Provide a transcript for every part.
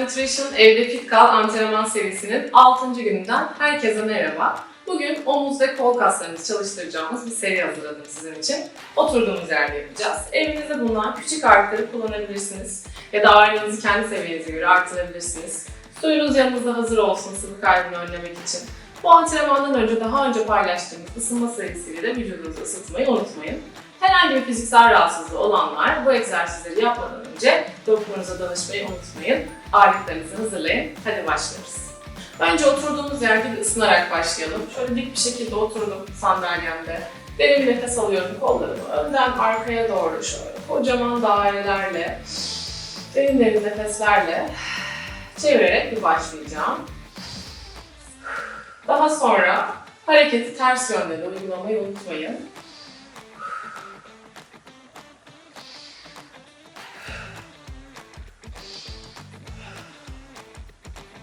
Nutrition Evde Fit Kal antrenman serisinin 6. gününden herkese merhaba. Bugün omuz ve kol kaslarımızı çalıştıracağımız bir seri hazırladım sizin için. Oturduğumuz yerde yapacağız. Evinizde bulunan küçük aletleri kullanabilirsiniz. Ya da ağırlığınızı kendi seviyenize göre artırabilirsiniz. Suyunuz yanınızda hazır olsun sıvı kaybını önlemek için. Bu antrenmandan önce daha önce paylaştığımız ısınma serisiyle de vücudunuzu ısıtmayı unutmayın. Herhangi bir fiziksel rahatsızlığı olanlar bu egzersizleri yapmadan önce doktorunuza danışmayı unutmayın. Ağırlıklarınızı hazırlayın. Hadi başlıyoruz. Önce oturduğumuz yerde bir ısınarak başlayalım. Şöyle dik bir şekilde oturdum sandalyemde. Derin nefes alıyorum kollarımı. Önden arkaya doğru şöyle kocaman dairelerle, derin derin nefeslerle çevirerek bir başlayacağım. Daha sonra hareketi ters yönde de uygulamayı unutmayın.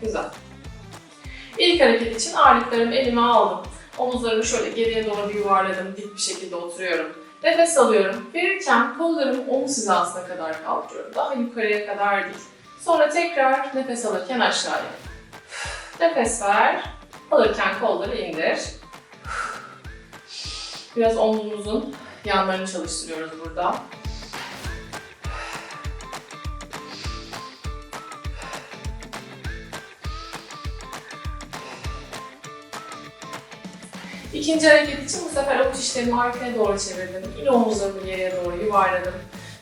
Güzel. İlk hareket için ağırlıklarımı elime aldım. Omuzlarımı şöyle geriye doğru bir yuvarladım. Dik bir şekilde oturuyorum. Nefes alıyorum. Verirken kollarımı omuz hizasına kadar kaldırıyorum. Daha yukarıya kadar değil. Sonra tekrar nefes alırken aşağıya. Nefes ver. Alırken kolları indir. Biraz omzumuzun yanlarını çalıştırıyoruz burada. İkinci hareket için bu sefer avuç işlerimi arkaya doğru çevirdim. Yine omuzlarımı geriye doğru yuvarladım.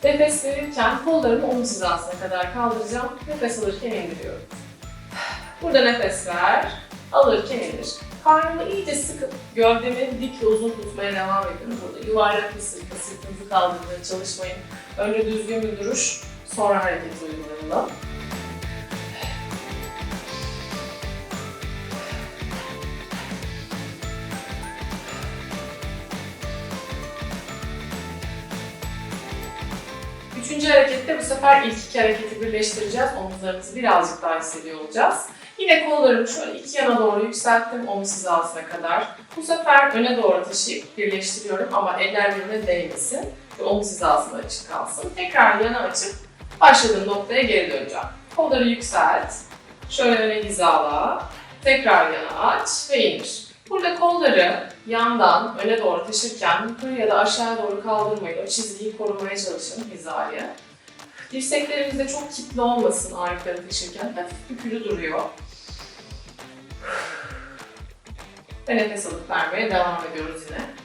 Nefes verirken kollarımı omuz hizasına kadar kaldıracağım. Nefes alırken indiriyorum. Burada nefes ver. Alırken indir. Karnımı iyice sıkıp gövdemi dik ve uzun tutmaya devam edin. Burada yuvarlak bir sırtla sırtınızı kaldırmaya çalışmayın. Önce düzgün bir duruş, sonra hareket uygulayalım. Üçüncü harekette bu sefer ilk iki hareketi birleştireceğiz. Omuzlarımızı birazcık daha hissediyor olacağız. Yine kollarımı şöyle iki yana doğru yükselttim omuz hizasına kadar. Bu sefer öne doğru taşıyıp birleştiriyorum ama eller birbirine değmesin ve omuz hizasında açık kalsın. Tekrar yana açıp başladığım noktaya geri döneceğim. Kolları yükselt, şöyle öne hizala, tekrar yana aç ve indir. Burada kolları yandan öne doğru taşırken yukarı ya da aşağıya doğru kaldırmayın. O çizgiyi korumaya çalışın hizayı. Dirseklerimiz de çok kitli olmasın ağırlıkları taşırken. Hafif bükülü duruyor. Ve nefes alıp vermeye devam ediyoruz yine.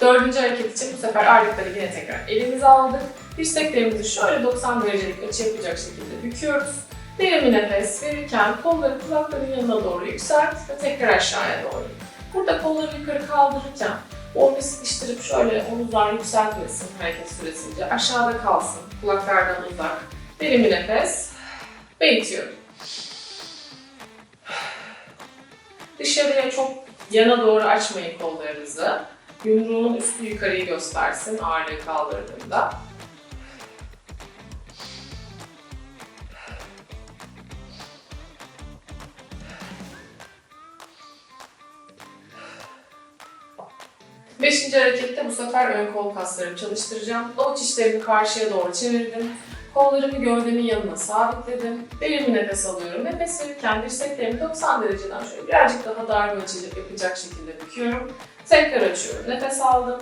Dördüncü hareket için bu sefer ağırlıkları yine tekrar elimize aldık. Dirseklerimizi şöyle 90 derecelik açı yapacak şekilde büküyoruz. Derin bir nefes verirken kolları kulakların yanına doğru yükselt ve tekrar aşağıya doğru. Burada kolları yukarı kaldırırken omuz sıkıştırıp şöyle omuzlar yükseltmesin hareket süresince. Aşağıda kalsın, kulaklardan uzak. Derin bir nefes ve itiyorum. Dışarıya çok yana doğru açmayın kollarınızı. Yumruğun üstü yukarıyı göstersin ağırlığı kaldırdığında. Beşinci harekette bu sefer ön kol kaslarımı çalıştıracağım. Avuç içlerimi karşıya doğru çevirdim. Kollarımı gövdemin yanına sabitledim. Derin bir nefes alıyorum. Nefes verirken dirseklerimi 90 dereceden şöyle birazcık daha dar bir açıcı yapacak şekilde büküyorum. Tekrar açıyorum. Nefes aldım.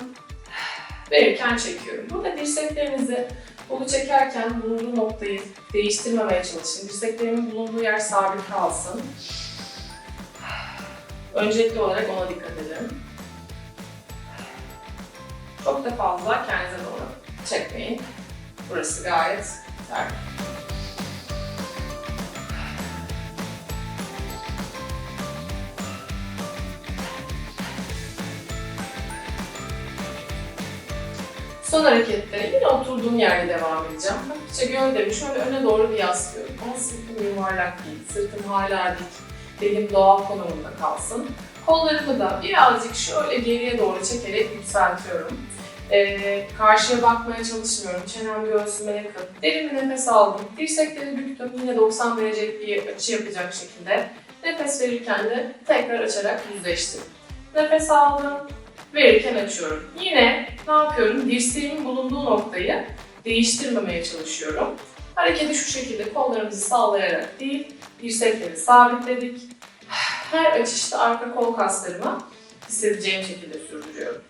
Verirken çekiyorum. Burada dirseklerinizi kolu çekerken bulunduğu noktayı değiştirmemeye çalışın. Dirseklerimin bulunduğu yer sabit kalsın. Öncelikli olarak ona dikkat edin. Çok da fazla kendinize doğru çekmeyin. Burası gayet yeterli. Son harekette yine oturduğum yerde devam edeceğim. Hafifçe gövdemi şöyle öne doğru bir yaslıyorum. Ama sırtım yuvarlak değil, sırtım hala dik. Belim doğal konumunda kalsın. Kollarımı da birazcık şöyle geriye doğru çekerek yükseltiyorum. E, karşıya bakmaya çalışmıyorum. Çenem göğsüme yakın. Derin bir nefes aldım. Dirsekleri büktüm. Yine 90 derecelik bir açı yapacak şekilde. Nefes verirken de tekrar açarak yüzleştim. Nefes aldım. Verirken açıyorum. Yine ne yapıyorum? Dirseğimin bulunduğu noktayı değiştirmemeye çalışıyorum. Hareketi şu şekilde kollarımızı sallayarak değil, dirsekleri sabitledik. Her açışta arka kol kaslarımı hissedeceğim şekilde sürdürüyorum.